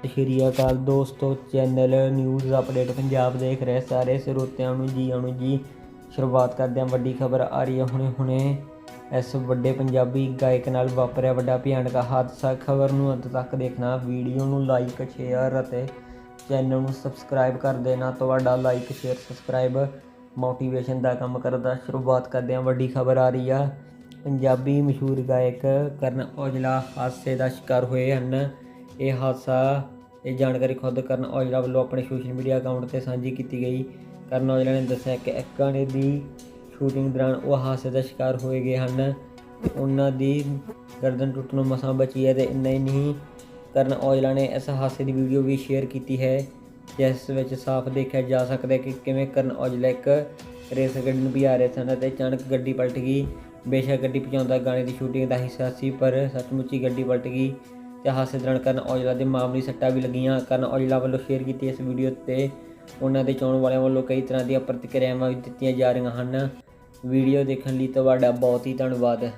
ਸਤਿ ਸ਼੍ਰੀ ਅਕਾਲ ਦੋਸਤੋ channel news update Punjab ਦੇਖ ਰਹੇ ਸਾਰੇ ਸਰੋਤਿਆਂ ਨੂੰ ਜੀ ਆਣੂ ਜੀ। ਸ਼ੁਰੂਆਤ ਕਰਦੇ ਹਾਂ, ਵੱਡੀ ਖਬਰ ਆ ਰਹੀ ਹੈ ਹੁਣੇ ਹੁਣੇ। ਇਸ ਵੱਡੇ ਪੰਜਾਬੀ ਗਾਇਕ ਨਾਲ ਵਾਪਰਿਆ ਵੱਡਾ ਭਿਆਨਕ ਹਾਦਸਾ। ਖਬਰ ਨੂੰ ਅੰਤ ਤੱਕ ਦੇਖਣਾ, ਵੀਡੀਓ ਨੂੰ ਲਾਈਕ ਸ਼ੇਅਰ ਅਤੇ ਚੈਨਲ ਨੂੰ ਸਬਸਕ੍ਰਾਈਬ ਕਰ ਦੇਣਾ। ਤੁਹਾਡਾ ਲਾਈਕ ਸ਼ੇਅਰ ਸਬਸਕ੍ਰਾਈਬ ਮੋਟੀਵੇਸ਼ਨ ਦਾ ਕੰਮ ਕਰਦਾ। ਸ਼ੁਰੂਆਤ ਕਰਦੇ ਹਾਂ, ਵੱਡੀ ਖਬਰ ਆ ਰਹੀ ਆ। ਪੰਜਾਬੀ ਮਸ਼ਹੂਰ ਗਾਇਕ ਕਰਨ ਔਜਲਾ ਹਾਦਸੇ ਦਾ ਸ਼ਿਕਾਰ ਹੋਏ ਹਨ। ਇਹ ਹਾਦਸਾ, ਇਹ ਜਾਣਕਾਰੀ ਖੁਦ ਕਰਨ ਔਜਲਾ ਵੱਲੋਂ ਆਪਣੇ ਸੋਸ਼ਲ ਮੀਡੀਆ ਅਕਾਊਂਟ ਤੇ ਸਾਂਝੀ ਕੀਤੀ ਗਈ। ਕਰਨ ਔਜਲਾ ਨੇ ਦੱਸਿਆ ਕਿ ਇੱਕ ਗਾਣੇ ਦੀ ਸ਼ੂਟਿੰਗ ਦੌਰਾਨ ਉਹ ਹਾਦਸੇ ਦਾ ਸ਼ਿਕਾਰ ਹੋਏ ਗਏ ਹਨ। ਉਹਨਾਂ ਦੀ ਗਰਦਨ ਟੁੱਟਣੋਂ ਮਸਾਂ ਬਚੀ ਹੈ ਤੇ ਇੰਨਾ ਹੀ ਨਹੀਂ, ਕਰਨ ਔਜਲਾ ਨੇ ਇਸ ਹਾਦਸੇ ਦੀ ਵੀਡੀਓ ਵੀ ਸ਼ੇਅਰ ਕੀਤੀ ਹੈ, ਜਿਸ ਵਿੱਚ ਸਾਫ਼ ਦੇਖਿਆ ਜਾ ਸਕਦਾ ਹੈ ਕਿ ਕਿਵੇਂ ਕਰਨ ਔਜਲਾ ਇੱਕ ਰੇਸ ਗੱਡੀ ਨੂੰ ਭਜਾ ਰਹੇ ਸਨ ਅਤੇ ਅਚਾਨਕ ਗੱਡੀ ਪਲਟ ਗਈ। ਬੇਸ਼ੱਕ ਗੱਡੀ ਪਹੁੰਚਾਉਂਦਾ ਗਾਣੇ ਦੀ ਸ਼ੂਟਿੰਗ ਦਾ ਹਿੱਸਾ ਸੀ, ਪਰ ਸੱਚਮੁੱਚ ਹੀ ਗੱਡੀ ਪਲਟ ਗਈ। ਤੇ ਹਾਦਸੇ ਦੌਰਾਨ ਕਰਨ ਔਜਲਾ ਦੇ ਮਾਮੂਲੀ ਸੱਟਾਂ ਵੀ ਲੱਗੀਆਂ ਕਰਨ ਔਜਲਾ ਵੱਲੋਂ ਸ਼ੇਅਰ ਕੀਤੀ ਇਸ ਵੀਡੀਓ ਤੇ ਉਹਨਾਂ ਦੇ ਚਾਹਣ ਵਾਲਿਆਂ ਵੱਲੋਂ ਕਈ ਤਰ੍ਹਾਂ ਦੀਆਂ ਪ੍ਰਤੀਕਿਰਿਆਵਾਂ ਵੀ ਦਿੱਤੀਆਂ ਜਾ ਰਹੀਆਂ ਹਨ। ਵੀਡੀਓ ਦੇਖਣ ਲਈ ਤੁਹਾਡਾ ਬਹੁਤ ਹੀ ਧੰਨਵਾਦ।